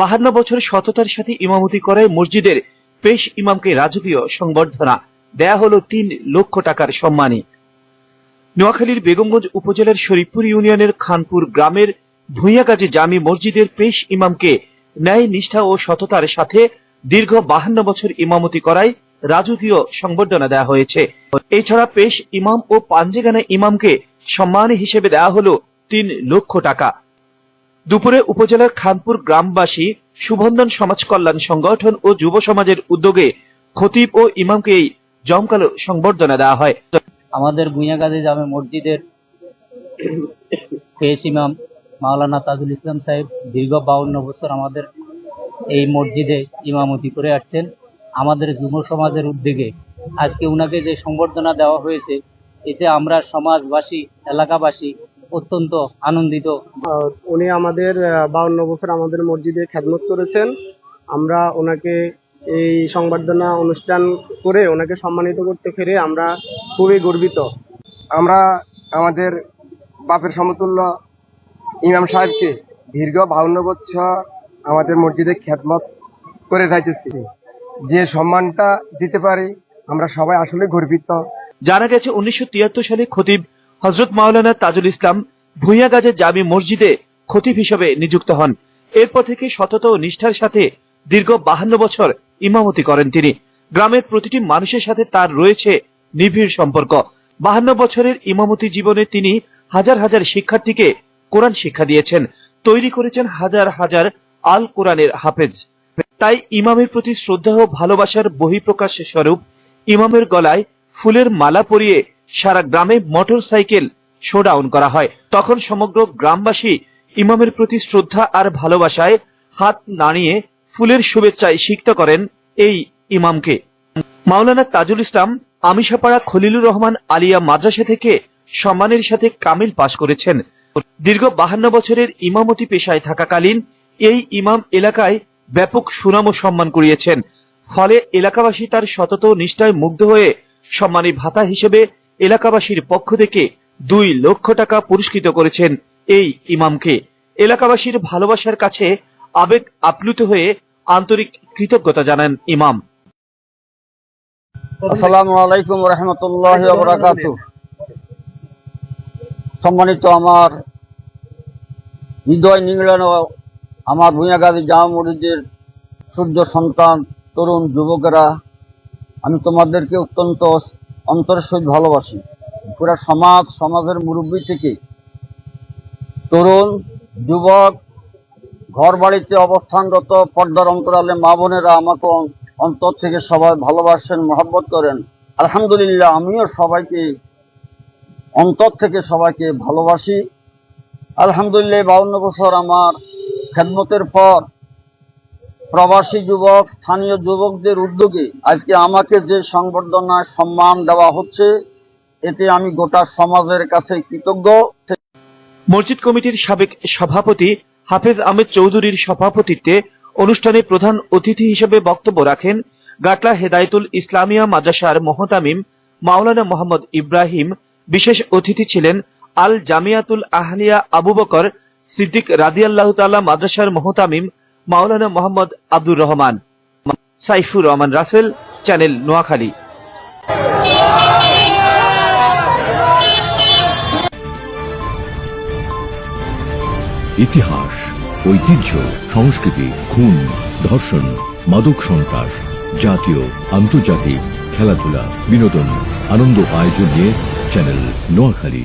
বাহান্ন বছর সততার সাথে ইমামতি করায় মসজিদের পেশ ইমামকে রাজকীয় সংবর্ধনা। দেয়া হলো তিন লক্ষ টাকার সম্মানী নোয়াখালীর বেগমগঞ্জ উপজেলার শরীফপুর ইউনিয়নের খানপুর গ্রামের ভূঁইয়াগাজী জামি মসজিদের পেশ ইমামকে ন্যায়, নিষ্ঠা ও সততার সাথে দীর্ঘ বাহান্ন বছর ইমামতি করায় রাজকীয় সংবর্ধনা দেওয়া হয়েছে। এছাড়া পেশ ইমাম ও পাঞ্জেগানা ইমামকে সম্মান হিসেবে দেওয়া হলো তিন লক্ষ টাকা। দুপুরে উপজেলার খানপুর গ্রামবাসী সুবন্ধন সমাজ কল্যাণ সংগঠন ও যুব সমাজের উদ্যোগে খতিব ও ইমামকে এই জমকালো সংবর্ধনা দেওয়া হয়। আমাদের ভুঁইয়াগাজী জামে মসজিদের পেশ ইমাম মাওলানা তাজুল ইসলাম সাহেব দীর্ঘ বাউন্ন বছর আমাদের এই মসজিদে ইমামতি করে আসছেন। আমাদের যুব সমাজের উদ্যোগে আজকে উনাকে যে সংবর্ধনা দেওয়া হয়েছে, এতে আমরা সমাজবাসী, এলাকাবাসী অত্যন্ত আনন্দিত। আহ, উনি আমাদের বাউন্ন বছর আমাদের মসজিদে খেদমত করেছেন। আমরা ওনাকে এই সংবর্ধনা অনুষ্ঠান করে ওনাকে সম্মানিত করতে পেরে আমরা খুবই গর্বিত। আমরা আমাদের বাপের সমতুল্য ইমাম সাহেবকে দীর্ঘ বাউন্ন বছর আমাদের মসজিদে খেদমত করে যাইতেছি। যে সম্মানটা দিতে পারি আমরা সবাই আসলে গর্বিত। জানা গেছে উনিশশো তিয়াত্তর সালে খতিব হজরত মাওলানা তাজুল ইসলাম ভুঁইয়াগাজে জামি মসজিদে খতিব হিসেবে নিযুক্ত হন। এরপর থেকে সতত নিষ্ঠার সাথে দীর্ঘ বাহান্ন বছর ইমামতি করেন তিনি। গ্রামের প্রতিটি মানুষের সাথে তার রয়েছে নিবিড় সম্পর্ক। বাহান্ন বছরের ইমামতি জীবনে তিনি হাজার হাজার শিক্ষার্থীকে কোরআন শিক্ষা দিয়েছেন। তৈরি করেছেন হাজার হাজার আল কোরআনের হাফেজ। তাই ইমামের প্রতি শ্রদ্ধা ও ভালোবাসার বহিঃপ্রকাশ স্বরূপ ইমামের গলায় ফুলের মালা পরিয়ে সারা গ্রামে মোটর সাইকেল শোডাউন করা হয়। তখন সমগ্র গ্রামবাসী ইমামের প্রতি শ্রদ্ধা আর ভালোবাসায় হাত নাড়িয়ে ফুলের শুভেচ্ছায় সিক্ত করেন এই ইমামকে। মাওলানা তাজুল ইসলাম আমিষাপাড়া খলিলুর রহমান আলিয়া মাদ্রাসা থেকে সম্মানের সাথে কামিল পাশ করেছেন। দীর্ঘ বাহান্ন বছরের ইমামতি পেশায় থাকাকালীন এই ইমাম এলাকায় ব্যাপক সুনাম ও সম্মান কুড়িয়েছেন। ফলে এলাকাবাসী তার সতত নিষ্ঠায় মুগ্ধ হয়ে সম্মানী ভাতা হিসেবে এলাকাবাসীর পক্ষ থেকে দুই লক্ষ টাকা পুরস্কৃত করেছেন এই ইমামকে। এলাকাবাসীর ভালোবাসার কাছে আবেগ আপ্লুত হয়ে আন্তরিক কৃতজ্ঞতা জানান ইমাম। আসসালামু আলাইকুম রহমতুল্লাহ সম্মানিত আমার হৃদয় নিংড়ানো আমার ভূঁয়াগাজী জামা মসজিদের সূর্য সন্তান, তরুণ যুবকেরা, আমি তোমাদেরকে অত্যন্ত অন্তরের সহিত ভালোবাসি। পুরা সমাজ, সমাজের মুরব্বী থেকে তরুণ, যুবক ঘর বাড়িতে অবস্থানরত পর্দার অন্তরালে মা বোনেরা আমাকে অন্তর থেকে সবাই ভালোবাসেন, মহব্বত করেন। আলহামদুলিল্লাহ, আমিও সবাইকে অন্তর থেকে সবাইকে ভালোবাসি। আলহামদুলিল্লাহ বাউন্ন বছর আমার খেদমতের পর প্রবাসী যুবক, স্থানীয় যুবকদের উদ্যোগে আজকে আমাকে যে সংবর্ধনায় সম্মান দেওয়া হচ্ছে, এতে আমি গোটা সমাজের কাছে কৃতজ্ঞ। মসজিদ কমিটির সাবেক সভাপতি হাফেজ আহমেদ চৌধুরীর সভাপতিত্বে অনুষ্ঠানে প্রধান অতিথি হিসেবে বক্তব্য রাখেন গাটলা হেদায়েতুল ইসলামিয়া মাদ্রাসার মোহতামিম মাওলানা মোহাম্মদ ইব্রাহিম। বিশেষ অতিথি ছিলেন আল জামিয়াতুল আহলিয়া আবু বকর সিদ্দিক রাদিয়াল্লাহু তাআলা মাদ্রাসার মোহতামিম মাওলানা মোহাম্মদ আব্দুর রহমান, সাইফুর রহমান রাসেল, চ্যানেল নোয়াখালী। ইতিহাস, ঐতিহ্য, সংস্কৃতি, খুন, ধর্ষণ, মাদক সন্ত্রাস, জাতীয়, আন্তর্জাতিক, খেলাধুলা, বিনোদন, আনন্দ আয়োজন নিয়ে চ্যানেল নোয়াখালী।